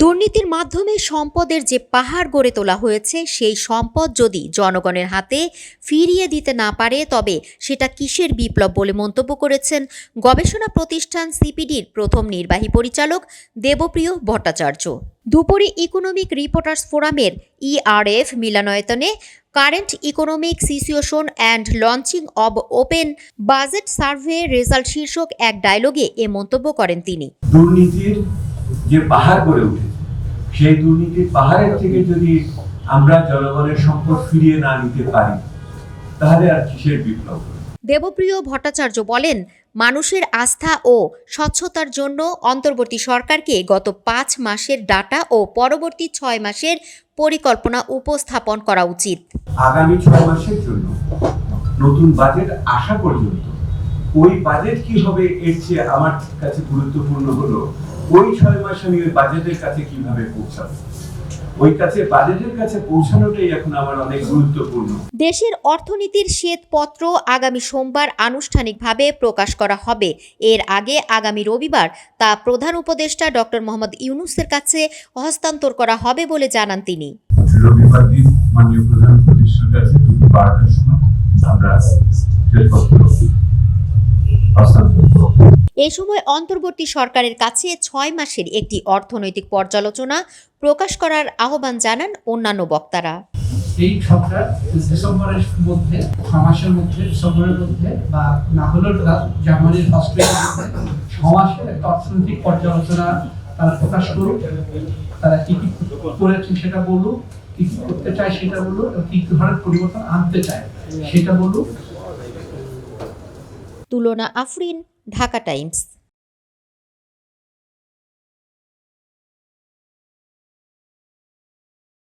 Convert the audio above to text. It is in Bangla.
দুর্নীতির মাধ্যমে সম্পদের যে পাহাড় গড়ে তোলা হয়েছে, সেই সম্পদ যদি জনগণের হাতে ফিরিয়ে দিতে না পারে, তবে সেটা কিসের বিপ্লব বলে মন্তব্য করেছেন গবেষণা প্রতিষ্ঠান সিপিডির প্রথম নির্বাহী পরিচালক দেবপ্রিয় ভট্টাচার্য। দুপুরে ইকোনমিক রিপোর্টার্স ফোরামের ইআরএফ মিলনায়তনে current economic situation and launching of open budget survey result শীর্ষক এক ডায়লগে এ মন্তব্য করেন তিনি। দুর্নীতির যে পাহাড় গড়ে উঠেছে, সেই দুর্নীতির পাহাড়ের থেকে যদি আমরা জনগণের সম্পদ ফিরিয়ে না নিতে পারি, তাহলে আর কিসের বিপ্লব? দেবপ্রিয় ভট্টাচার্য বলেন, মানুষের আস্থা ও স্বচ্ছতার জন্য অন্তর্বর্তী সরকারকে গত পাঁচ মাসের ডাটা ও পরবর্তী ছয় মাসের পরিকল্পনা উপস্থাপন করা উচিত। আগামী ছয় মাসের জন্য নতুন বাজেট আসা পর্যন্ত ওই বাজেট কি হবে এর চেয়ে আমার কাছে গুরুত্বপূর্ণ হলো, ওই ছয় মাস আমি ওই বাজেটের কাছে কীভাবে পৌঁছাবো? ওই কাছে বাজেটের কাছে পৌঁছানোটাই এখন আমার অনেক গুরুত্বপূর্ণ। দেশের অর্থনীতির শ্বেতপত্র আগামী সোমবার আনুষ্ঠানিকভাবে প্রকাশ করা হবে। এর আগে আগামী রবিবার তা প্রধান উপদেষ্টা ডক্টর মোহাম্মদ ইউনুসের কাছে হস্তান্তর করা হবে বলে জানান তিনি। রবিবার দিন মাননীয় প্রধান উপদেষ্টার কাছে দুপুর বারোটার সময় আমরা শ্বেতপত্র। এ সময় অন্তর্বর্তী সরকারের কাছে ছয় মাসের একটি অর্থনৈতিক পর্যালোচনা প্রকাশ করার আহ্বান জানান অন্যান্য বক্তারা। এই সরকার ডিসেম্বরের মধ্যে ছ মাসের মধ্যে ডিসেম্বরের মধ্যে বা না হলেও জানুয়ারির ফার্স্ট উইকের মধ্যে ছ মাসের একটা অর্থনৈতিক পর্যালোচনা তারা প্রকাশ করুক। তারা কি কি করেছে সেটা বলুক কি কি করতে চায় সেটা বলুক এবং কি কি ধরনের পরিবর্তন আনতে চায় সেটা বলুক। তুলনা আফরিন ঢাকা টাইমস।